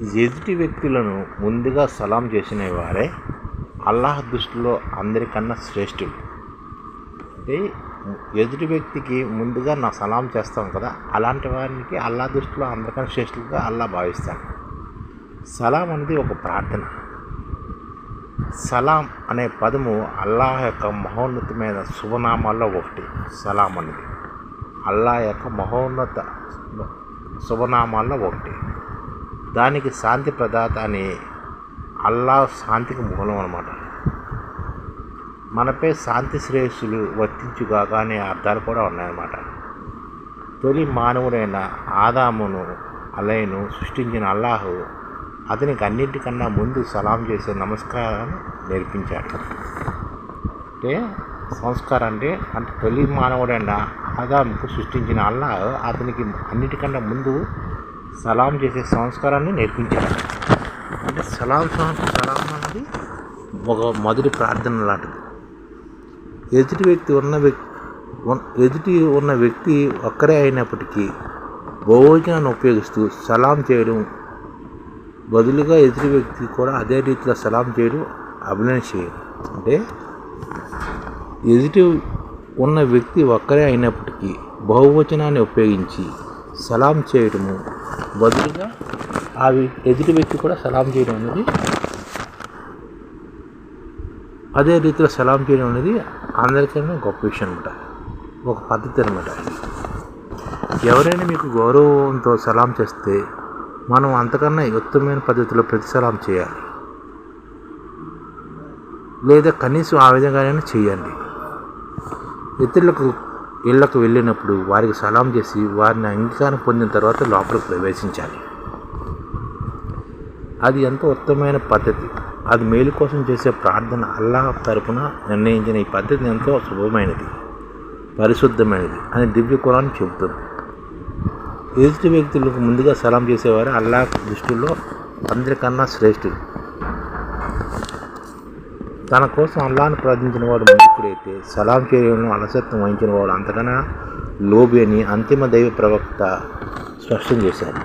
ఎదుటి వ్యక్తులను ముందుగా సలాం చేసిన వారే అల్లాహ్ దృష్టిలో అందరికన్నా శ్రేష్ఠులు. అంటే ఎదుటి వ్యక్తికి ముందుగా నా సలాం చేస్తాం కదా అలాంటి వారికి అల్లా దృష్టిలో అందరికన్నా శ్రేష్ఠులుగా అల్లా భావిస్తాను సలాం అనేది ఒక ప్రార్థన. సలాం అనే పదము అల్లాహ్ యొక్క మహోన్నతమైన శుభనామాల్లో ఒకటి సలాం అనేది. అల్లాహ్ యొక్క మహోన్నత శుభనామాల్లో ఒకటి. దానికి శాంతి ప్రదాత అని అల్లా శాంతికి మూలం అనమాట మనపై శాంతి శ్రేయస్సులు వర్తించుగాక అనే అర్థాలు కూడా ఉన్నాయన్నమాట. తొలి మానవుడైన ఆదామును అలయను సృష్టించిన అల్లాహు అతనికి అన్నింటికన్నా ముందు సలాం చేసే నమస్కారాన్ని నేర్పించాడు. అంటే సంస్కారం అంటే అంటే తొలి మానవుడైన ఆదాముకు సృష్టించిన అల్లాహ్ అతనికి అన్నిటికన్నా ముందు సలాం చేసే సంస్కారాన్ని నేర్పించారు. అంటే సలాం సలాం అనేది ఒక మొదటి ప్రార్థన లాంటిది. ఎదుటి వ్యక్తి ఉన్న వ్యక్తి ఎదుటి ఉన్న వ్యక్తి ఒక్కరే అయినప్పటికీ భోజనాన్ని ఉపయోగిస్తూ సలాం చేయడం బదులుగా ఎదుటి వ్యక్తి కూడా అదే రీతిలో సలాం చేయడం అభినందించేయం అంటే ఎదుటి ఉన్న వ్యక్తి ఒక్కరే అయినప్పటికీ బహువచనాన్ని ఉపయోగించి సలాం చేయడము బదులుగా ఆ ఎదుటి వ్యక్తి కూడా సలాం చేయడం అనేది అదే రీతిలో సలాం చేయడం అనేది అందరికైనా గొప్ప విషయం అనమాట ఒక పద్ధతి అనమాట ఎవరైనా మీకు గౌరవంతో సలాం చేస్తే మనం అంతకన్నా ఉత్తమమైన పద్ధతిలో ప్రతి సలాం చేయాలి. లేదా కనీసం ఆ విధంగానైనా చేయండి. ఇతరులకు ఇళ్ళకు వెళ్ళినప్పుడు వారికి సలాం చేసి వారిని అంగీకారం పొందిన తర్వాత లోపలికి ప్రవేశించాలి. అది ఎంతో ఉత్తమమైన పద్ధతి. అది మేలు కోసం చేసే ప్రార్థన అల్లాహ్ తరపున నిర్ణయించిన ఈ పద్ధతి ఎంతో శుభమైనది పరిశుద్ధమైనది అని దివ్య కురాన్ చెబుతుంది. ఎదుటి వ్యక్తులకు ముందుగా సలాం చేసేవారు అల్లాహ్ దృష్టిలో అందరికన్నా శ్రేష్ఠుడు తన కోసం అల్లాను ప్రార్థించిన వాడు ముందుకుడైతే సలాం చేయడంలో అలసత్వం వహించిన వాడు అంతకన్నా లోబి అని అంతిమ దైవ ప్రవక్త స్పష్టం చేశారు.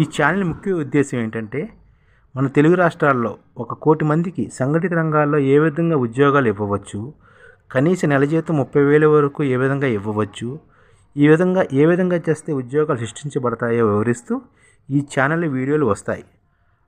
ఈ ఛానల్ ముఖ్య ఉద్దేశం ఏంటంటే మన తెలుగు రాష్ట్రాల్లో ఒక కోటి మందికి సంఘటిత రంగాల్లో ఏ విధంగా ఉద్యోగాలు ఇవ్వవచ్చు కనీస నెల జీతం ముప్పై వేల వరకు ఏ విధంగా ఇవ్వవచ్చు ఈ విధంగా ఏ విధంగా చేస్తే ఉద్యోగాలు సృష్టించబడతాయో వివరిస్తూ ఈ ఛానల్ వీడియోలు వస్తాయి.